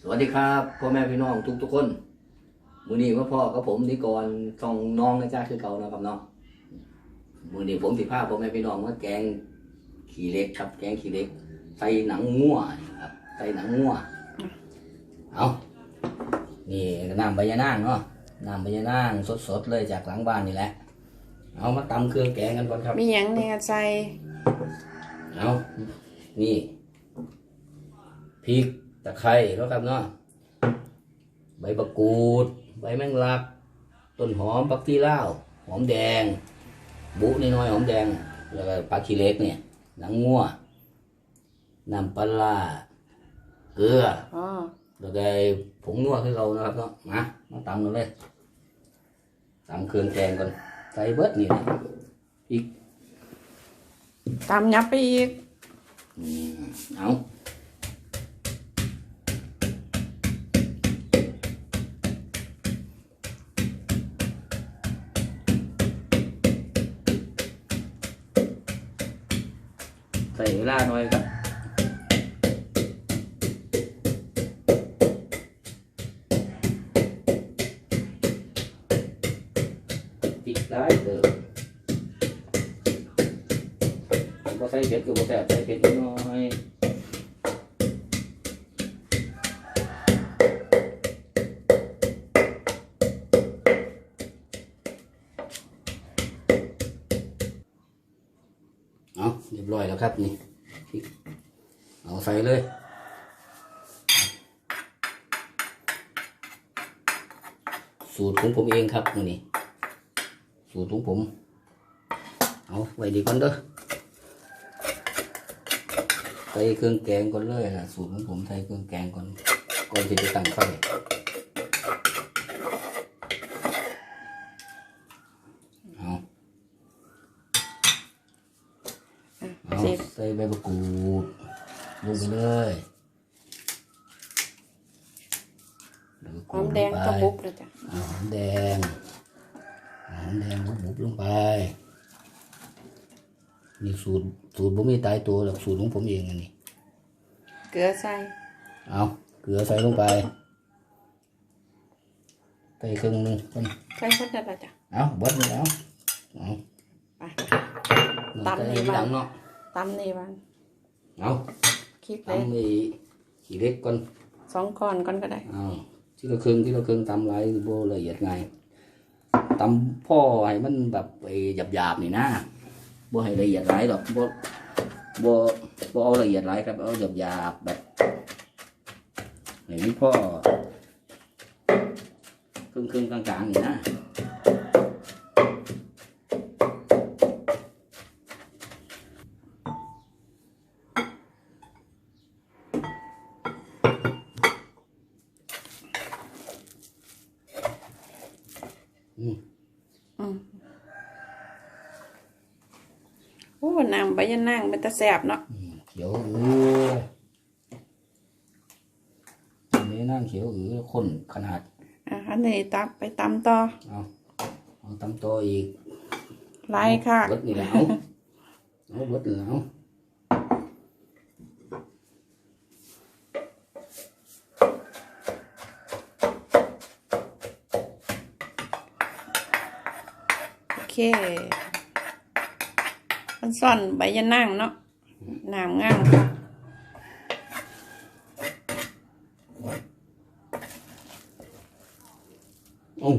สวัสดีครับพ่อแม่พี่น้องทุกทุกๆคนมือนี้ว่าพ่อกับผมนิกรทองน้องนะจ้าคือเก่านะครับเนาะมือนี้ผมสิพาพ่อแม่พี่น้องว่าแกงขี้เหล็กครับ แกงขี้เหล็กใส่หนังงัวนี่ครับใส่หนังงัวเอานี่น้ำใบยะนางเนาะน้ำใบยะนางสดๆเลยจากหลังบ้านนี่แหละ เอามาตำเครื่องแกงกันก่อนครับมีหยังเนี่ยใส่เอานี่พริก ตะไคร้แล้วครับเนาะใบมะกรูด ใบแมงลัก ต้นหอมปักที่ล่าวหอมแดง บุน้อยๆหอมแดงแล้วก็ปลาขี้เหล็กเนี่ยหนังงัวน้ำปลาร้าเกลืออ๋อแล้วก็ผงนัวคือเรานะครับเนาะมามาตำกันเลยตำเครื่องแกงก่อนใส่เบิดนี่นะพริกตามยับไปอีกอืมเอา ใส่เวลาหน่อยครับติดได้เถ บร้อยแล้วครับนี่เอาใส่เลยสูตรของผมเองครับนี่สูตรของผม เอาไว้ดีก่อนเด้อใส่เครื่องแกงก่อนเลยนะสูตรของผมใส่เครื่องแกงก่อนก่อนที่จะตั้งไฟเอาเอา สิ ใส่ใบมะกรูดลงไปเลยใบมะกหรูอมแดงลกระไปบุกเลยจ้ะหอมแดงหอมแดงบุบๆลงไปนี่สูตรสูตรผมมีตายตัวหรอกสูตรของผมเองอันนี้เกลือใส่เอาเกลือใส่ลงไปใส่ครึ่งหนึงคนใส่เพิ่นได้ละจ้ะเอาเบิดเลยเอาเอาไปตำนี่ดังเนาะ ตำนี่วันเอาคลิปเลยตำนี่ขี้เล็กก่อนสองก้อนก่อนก็ได้เอาที่ละครึ่งที่ละครึ่งตำไรโบละเอียดไงตำพ่อให้มันแบบไอ้หยาบๆนี่นะบ่ให้ละเอียดไรหรอกบ่บ่บ่เอาละเอียดไรครับเอาหยาบๆแบบให้มันพ่อครึ่งครึ่งๆกลางๆนี่นะ โอ้น้ำใบยะนางเป็นตะแสบเนาะอืมเขียวอืออันนี้นั่งเขียวอือข้นขนาดอะอันนี้ตับไปตำต่อเอาเอาตำตัวอีกไล่ค่ะเบิดนี่แหล้วเอาเบิดนี่แหล้วโอเคมั นซ่อนใบยะนางเนาะน้ำงามค่ะโอ้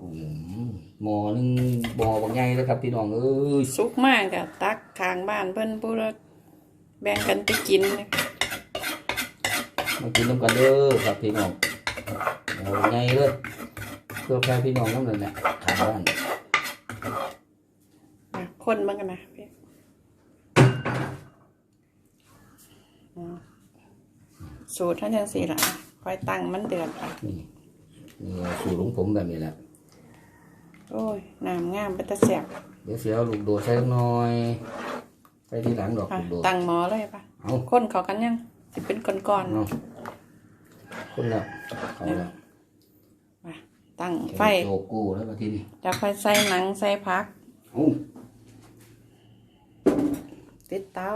อืมหมอหนึงหมอบางใหญ่แล้วครับพี่น้องเอ้ยสุกมากอะตักข้างบ้านเพิ่นพูดแบ่งกันไปกินนะมากินน้ำกันเด้อครับพี่น้องหมอบางใหญ่เลยเพื่อแพ้พี่น้องน้ำนั่นแหละทางบ้านอะ คนบ้างกันนะพี่อืมสูตรท่านยังสี่ละคอยตั้งมันเดือดค่ะนี่นี่สูตรของผมแบบนี้แหละ โอ้ยน้ำงามเป็นตะแสบเดี๋ยวเสียเอาลูกโดดใส่สักหน่อยใส่ที่หลังดอกค่ะลูกโดดตั้งหมอเลยปะเอาคนเขากันยังสิเป็นก้อนเอาคนละเขาละๆมาตั้งไฟโจกูแล้วก็ที่นี่จะค่อยใส่หนังใส่ผักเอา ติดเตา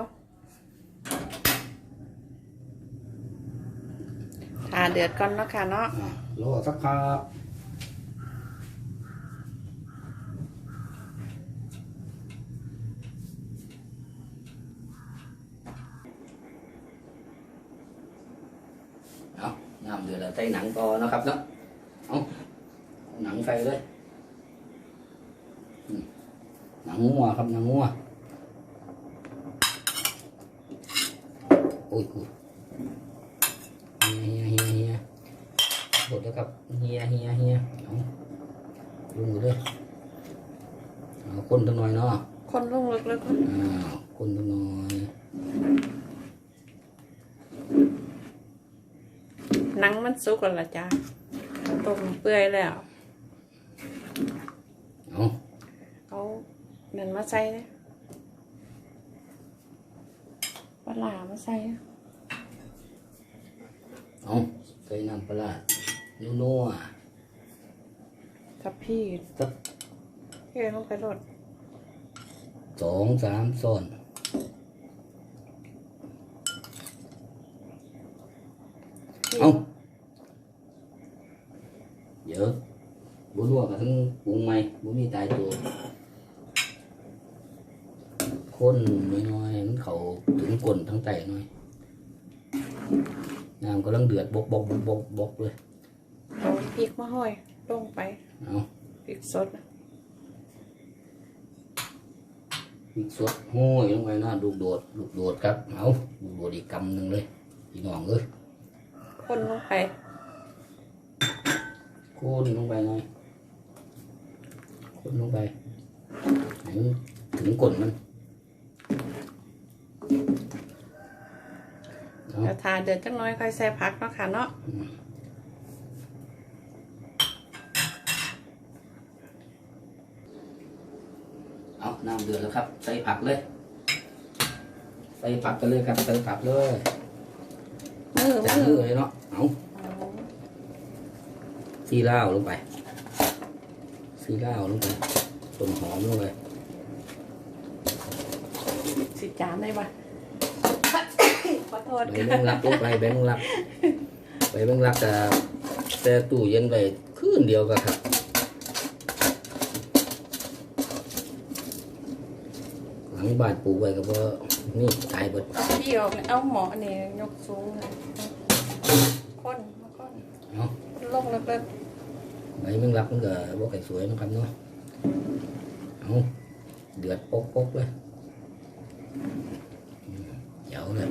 ถเดือดก่อนเนาะค่ะเนาะอะรอสักครับเอาน้ำเดือดแล้วใส่หนังต่อเนาะครับเนาะเอาหนังใส่เลยอืมหนังงัวครับหนังงัว โอ้ยกูเฮียเฮียเฮียหมดแล้วครับเฮียเฮียเฮียเอาลงหมดเลยเอาคนตั้งหน่อยเนาะคนลงลึกๆอ้าวคนตั้งหน่อยหนังมันสุกแล้วล่ะจ้าต้มเปื่อยแล้วเอาเอานั่นมาใส่เลย ปลาหลามาใส่เอาใส่น้ำปลาร้านัวกับพี่ๆสักเทลงไปรดสองสามซ้อน พี่ เอาเดี๋ยอะบุญวัวกับทั้งปรุงใหม่บุมีตายตัว คนน้อยๆมันเขาถึ งก้นทั้งไตหน่อยน้ำกำลังเดือดบกบกบกบกบกเลยเอาพริกมาห้อยลงไปเอาพริกสดพริกสดห้อยลงไปนะลูกโดดลูกโดดครับเอาลูกโดดอีกกำหนึ่งเลยพี่น้องเอ้ยคนลงไปโคนลงไปหน่อยโคนลงไปให้มันถึงก้นมัน เอาเดี๋ยวทาเดือดจังน้อยค่อยใส่ผักเนาะค่ะเนาะเอาน้ำเดือดแล้วครับ ใส่ผักเลย ใส่ผักกันเลยครับ ใส่ผักเลยมือจับมืมืออเลยเนาะเอาเอาซีล่าวลงไปซีล่าวลงไปต้นหอมลงไปสิจานได้ปะ ขอโทษใบค่ะแมงลักลงไปใบแมงลักใบแมงลักกับแต่ตู้เย็นไปคืนเดียวกันครับหลังบ้านปลูกไว้ก็บ่นี่ตายเบิดพี่ออกเนี่ยเอาหมอนี่ยกสูงเลยคนมาคนเนาะลงเลิกใบแมงลักมันก็บ่ค่อยสวยเนาะครับเนาะเอาเดือดปกปกๆเลยอืมเจ๋วเลย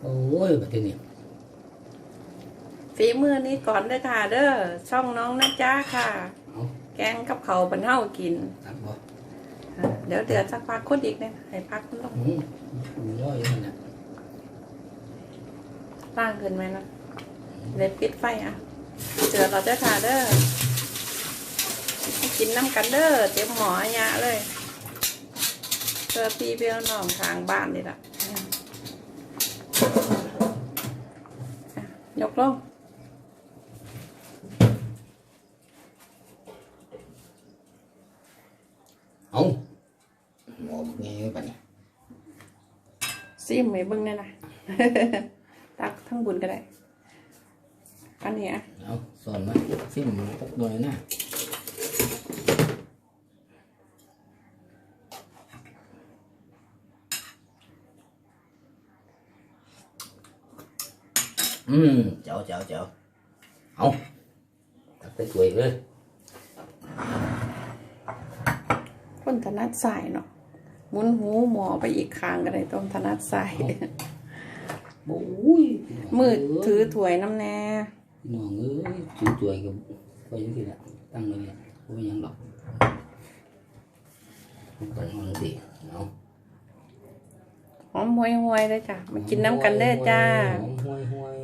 เอา โอ้ยแบบนี้ๆฝีมือนี้ก่อนเด้อค่ะ เด้อช่องน้องนะจ้าค่ะ เอาแกงกับเขาวบรรเทากินตักบ่อะเดี๋ยวเดือดสักพักคนอีกเนี่ยให้พักมันลงอืมมันย่อยอยู่นั่นน่ะล่างขึ้นไหมนะเด็ดปิดไฟอะเจือเราเด้อค่ะเด้อให้กินน้ำกันเด้อเตรียมหมอยะเลยเพื่อพี่เบี้ยวน้องทางบ้านนี่แหละอืมอะ ยกลงเอาหมอแง่ไปนี่ซิมให้เบิ่งแน่นะ ตักทั้งบุญก็ได้ อันนี้อะเอาสอนมาซิมตักหน่อยนะ อืมเจ้าเจ้าเจ้าเอาตักไปถ้วยเลยคนถนัดสายเนาะหมุนหูหมอไปอีกข้างก็ได้ต้องถนัดสายโอ้ยมืดถือถ้วยน้ำแน่พี่น้องเอ้ยถือถ้วยกับไปยังที่ละตั้งไว้เลยบ่มีหยังหรอกตั้งมันสิเอาหอมห่วยห่วยๆเลยจ้ะมากินน้ำกันเด้อจ้าหอมห้วยห้วย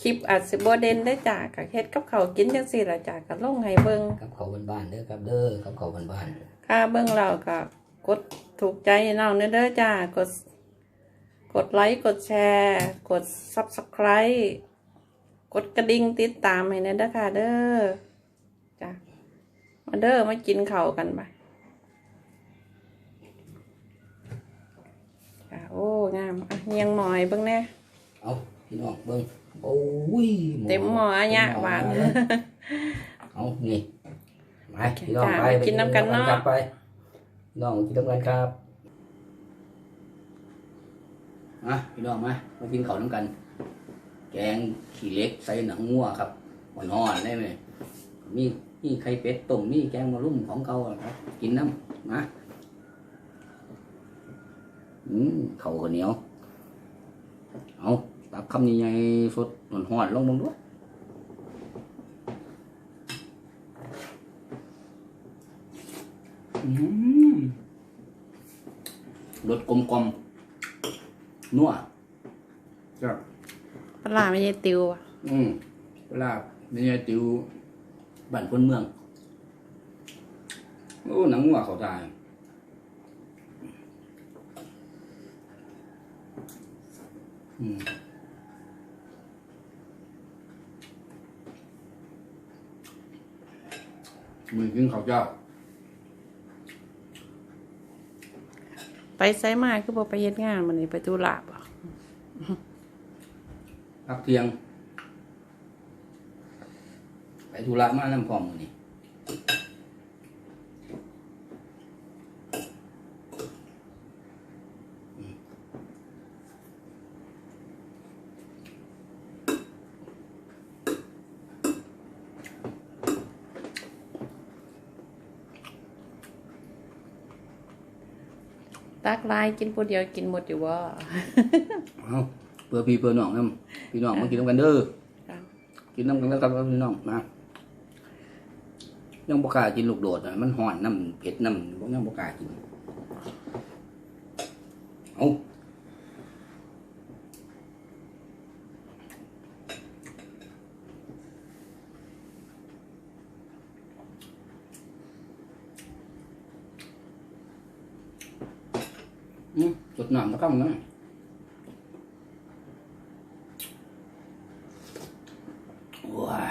คลิปอาจสิบ่เด่นได้อจ้ะกับเฮ็ดกับเขาวกินจังซี่ล่ะจ้ะก็ลงให้เบิ่งกับเขาบ้านๆเด้อครับเด้อกับเขาบ้านค่าเบิ่งเราก็กดถูกใจให้น้องเด้อเด้อจ้ากด กดไลค์กดแชร์ กด Subscribe กดกระดิ่งติดตามให้แน่เด้อค่ะเด้อจ้ะมาเด้อมากินข้าวกันไปจ้ะโอ้ามอะเนียงหมอยเบิ่งแน่เอาพี่น้องเบิ้ง โอ้ยเต็มหม้ออะเนี่ยหวานเอานี่มาพี่น้องจ้าไปไปกินน้ำกันเนาะกลับไปพี่น้องกินน้ำกันครับมาพี่น้องมามากินข้าวน้ำกัน แกงขี้เหล็กใส่หนังงัวครับอ่อนๆได้ไหมมีมีไข่เป็ดต้มมีแกงมะรุ่มของเขาอะครับ กินน้ำมาอืมข้าวข้าวเหนียวเอา ตักคำใหญ่ๆสดหอนๆลงมึงด้วยอืมรสกลมกลมๆนัวครับปลาไม่ใช่ติวอะ อืมเวลาไม่ใช่ติวบ้านคนเมือง โอ้หนังวัวเขาตายอืม มือกินข้าวเจ้า ไปไซมาคือบ่ไปเฮ็ดงานมันนี่ไปตุลาบ่พักเที่ยง ไปธุระมาน้ำพร้อมมือนี่ ตักลายกินผู้เดียวกินหมดอยู่บ่เอาเพื่อพี่เพื่อน้องน้ำพี่น้องมากินน้ำกันเด้อครับกินน้ำกันแล้วครับพี่น้องนะยังบกล้ากินลูกโดดอะมันห่อนน้ำเผ็ดน้ำพวกยังบกล้ากินเอาอืมจดน้ำ ต้องนะว้า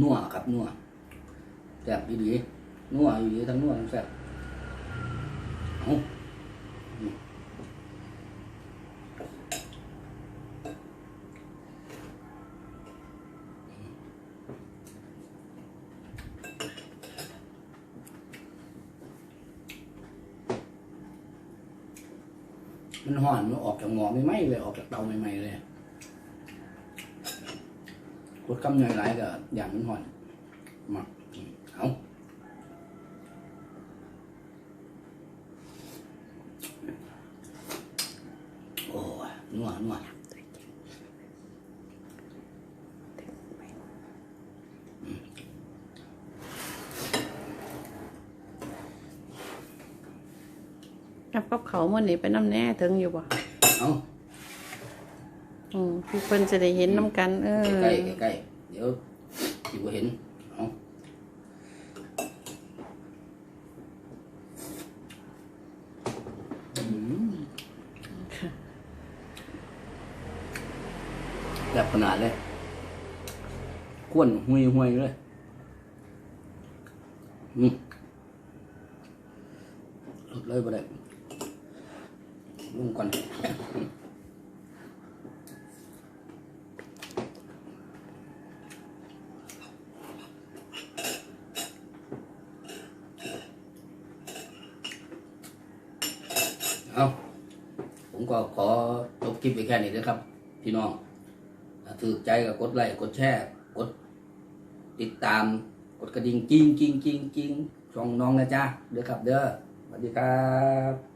นัวครับนัวแซ่บดีๆนัวอยู่ดีทั้งนัวทั้งแซ่บเอา ออกจากหม้อไม่ไหมเลยออกจากเตาใหม่ๆเลยกดกำเนยหลายก็อย่างมันห่อนมาเอาโอ้นัวนัวกับเขาวมื้อนี้ไปน้ำแน่ถึงอยู่บ่ เอาอืมพี่เพิ่นจะได้เห็นน้ำกัน เออใกล้ๆใกล้ๆเดี๋ยวที่บ่เห็นเอาอืมแบบขนาดเลยข้วนหุยหุยๆเลยอืมสุดเลยบ่ได้ ลงก่อนเอาผมก็ขอจบคลิปไปแค่นี้นะครับ พี่น้องถ้าถือใจก็กดไลค์กดแชร์กดติดตามกดกระดิ่งกิ้งกิ้งกิ้งกิ้งช่องน้องนะจ๊ะเด้อครับเด้อสวัสดีครับ